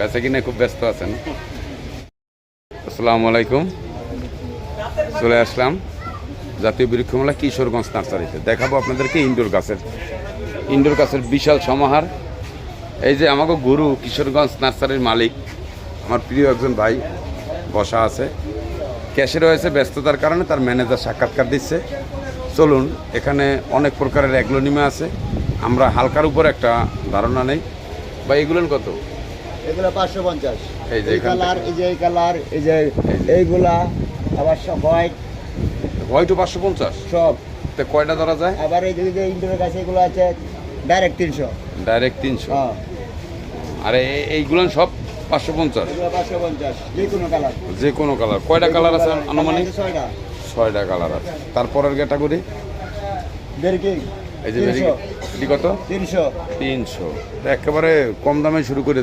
বেচা কিনে খুব ব্যস্ত আছেন। আসসালামু আলাইকুম। চলে আসলাম জাতীয় বৃক্ষমেলা কিশোরগঞ্জ নার্সারিতে। দেখাবো আপনাদেরকে ইনডোর গাছের ইনডোর গাছের বিশাল সমাহার। এই যে আমাকে গুরু কিশোরগঞ্জ নার্সারির মালিক, আমার প্রিয় একজন ভাই বসা আছে। ক্যাশে রয়েছে ব্যস্ততার কারণে তার ম্যানেজার সাক্ষাৎকার দিচ্ছে। চলুন, এখানে অনেক প্রকারের অ্যাগ্লোনিমা আছে। আমরা হালকার উপর একটা ধারণা নেই। বা এগুলোর কত? এগুলো পাঁচশো পঞ্চাশ। এই কালার এই যে এই কালার এই যে এইগুলা আবার সব হোয়াইট। হোয়াইটও পাঁচশো পঞ্চাশ? সব। তো কয়টা ধরা যায়? আবার এই যে- ইন্ডোরের কাছে এগুলো আছে ডাইরেক্ট তিনশো। ডাইরেক্ট তিনশো? হ্যাঁ। আর এই- এইগুলো সব পাঁচশো পঞ্চাশ? যে কোনো কালার। কয়টা কালার আছে আনুমানিক? ছয়টা। ছয়টা কালার আছে। তারপরের ক্যাটাগরি দেড় এই যে এটি কত? তিনশো। তিনশো। একেবারে কম দামে শুরু করে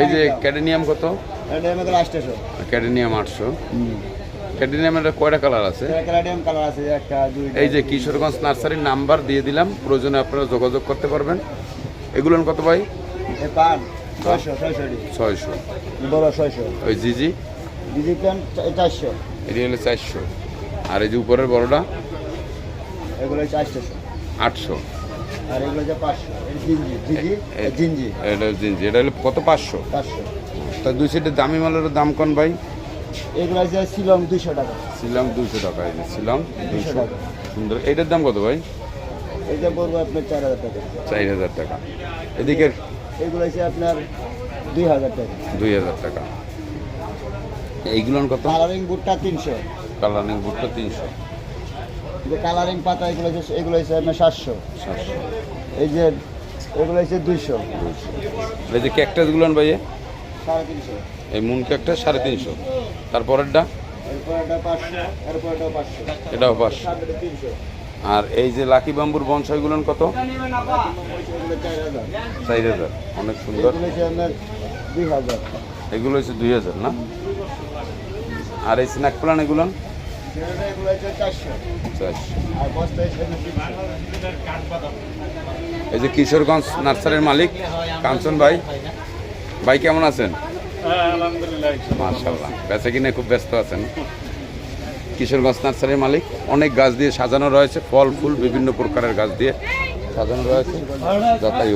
এই যে ক্যাডেনিয়াম কত? ক্যাডেনিয়াম আটশো। ক্যাডেনিয়ামের কয়টা কালার আছে? এই যে কিশোরগঞ্জ নার্সারির নাম্বার দিয়ে দিলাম প্রয়োজনে আপনারা যোগাযোগ করতে পারবেন। এগুলো কত ভাই? ছয়শো ছয়শো ছয়শো। বড় ছয়শো। ওই জিজি? চারশো। এটি হলো চারশো। আর এই যে উপরের বড়টা? এগুলো আটশোশো আটশো। আর এগুলো হচ্ছে পাঁচশো জিঞ্জি এটা জিঞ্জি এটা হলো কত পাঁচশো? পাঁচশো। তা দুই সাইডের দামি মালের দাম কোন ভাই? এগুলো হচ্ছে শিলং দুশো টাকা। ছিলাম দুশো টাকা এই যে দুশো টাকা। সুন্দর। এইটার দাম কত ভাই? এটা পড়ব আপনার চার হাজার টাকা। চার হাজার টাকা। এদিকে এগুলো হচ্ছে আপনার দুই হাজার টাকা। দুই হাজার টাকা। এইগুলোর কত? কালারিং বুটটা তিনশো। কালারিং বুটটা তিনশো। যে কালারিং পাতা এগুলো হচ্ছে এগুলো হচ্ছে আপনার সাতশো। এই যে এগুলো হচ্ছে দুইশো। এই যে ক্যাকটাসগুলো ভাই সাড়ে তিনশো। এই মুন ক্যাকটাস সাড়ে তিনশো। তারপরেরটা? এটাও পাঁচশো। আর এই যে লাকি বাম্বুর বনসাইগুলো কত? চার হাজার। অনেক সুন্দর। এগুলো হচ্ছে দুই হাজার। না? আর এই স্ন্যাক প্লান এগুলো? এই যে কিশোরগঞ্জ নার্সারির মালিক কাঞ্চন ভাই। ভাই কেমন আছেন? মার্শাল্লাহ বেচা কিনে খুব ব্যস্ত আছেন। কিশোরগঞ্জ নার্সারির মালিক অনেক গাছ দিয়ে সাজানো রয়েছে ফল ফুল বিভিন্ন প্রকারের গাছ দিয়ে সাজানো রয়েছে। যাতাই